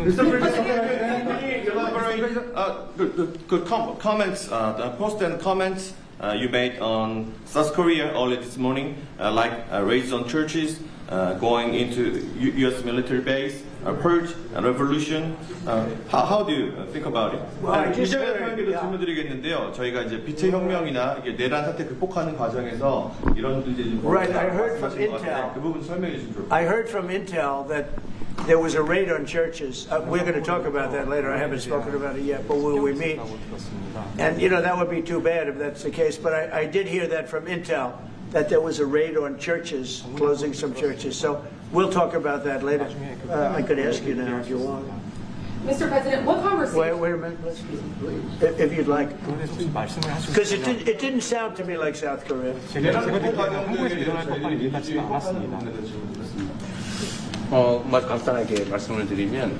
Mr. President, can you elaborate uh, the, the, the com- comments, uh, the post and comments uh, you made on South Korea early this morning, uh, like uh, raids on churches, uh, going into U- U.S. military base, uh, purge, and revolution. Uh, how, how do you think about it? Well, I just 이재명 heard, 대통령께도 yeah. 질문드리겠는데요. 저희가 이제 빛의 혁명이나 이게 내란 사태 극복하는 과정에서 이런 이제 좀 Right, I heard from 말씀하신 것 같은데 Intel. 그 부분 설명해 주시면 좋을 것 I heard from Intel that there was a raid on churches. Uh, we're going to talk about that later. I haven't spoken about it yet, but will we meet? And, you know, that would be too bad if that's the case. But I, I did hear that from Intel that there was a raid on churches, closing some churches. So we'll talk about that later. Uh, I could ask you now if you want. Mr. President, what conversation? Wait, wait a minute, if, if you'd like. Because it, did, it didn't sound to me like South Korea. 어, 뭐 간단하게 말씀을 드리면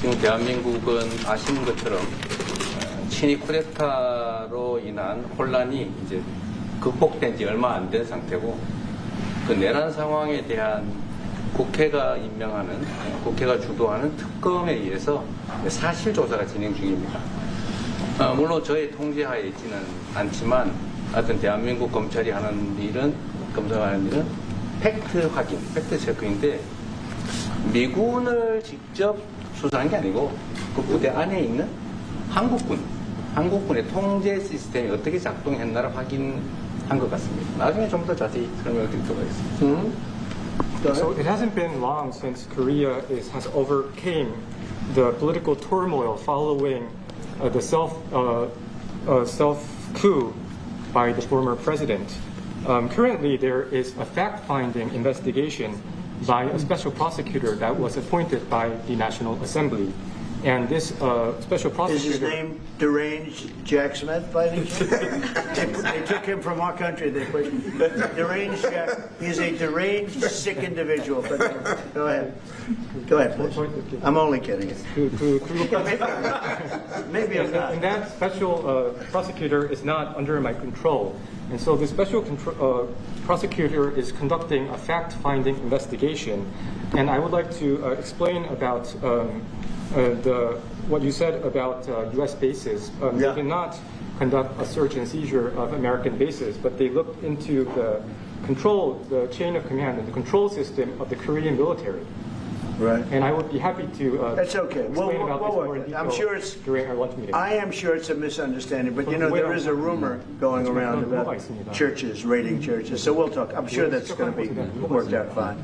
지금 대한민국은 아시는 것처럼 어, 친위 쿠데타로 인한 혼란이 이제 극복된 지 얼마 안 된 상태고 그 내란 상황에 대한 국회가 임명하는 어, 국회가 주도하는 특검에 의해서 사실 조사가 진행 중입니다. 어, 물론 저의 통제하에 있지는 않지만 하여튼 대한민국 검찰이 하는 일은 검사하는 일은 팩트 확인, 팩트 체크인데 미군을 직접 수사한 게 아니고 그 부대 안에 있는 한국군, 한국군의 통제 시스템이 어떻게 작동했나를 확인한 것 같습니다. 나중에 좀 더 자세히 설명을 드리도록 하겠습니다. So it hasn't been long since Korea is, has overcame the political turmoil following uh, the self uh, uh, self coup by the former president. Um, currently, there is a fact-finding investigation by a special prosecutor that was appointed by the National Assembly, and this uh, special Is prosecutor. his name deranged Jack Smith by any chance? They they took him from our country, they put. Deranged Jack, he's a deranged, sick individual. But Go ahead. Go ahead, please. I'm only kidding. to- Maybe I'm And that- and that special uh, prosecutor is not under my control. And so the special contr- uh, prosecutor is conducting a fact-finding investigation. And I would like to uh, explain about um, the, uh, what you said about uh, U.S. bases. Um, yeah. They did not conduct a search and seizure of American bases, but they looked into the control, the chain of command, and the control system of the Korean military. Right. And I would be happy to. Uh, That's okay. Well, well, well I'm sure it's during our lunch meeting. I am sure it's a misunderstanding, but you know there is a rumor going around about churches raiding churches, so we'll talk. I'm sure that's going to be worked out fine.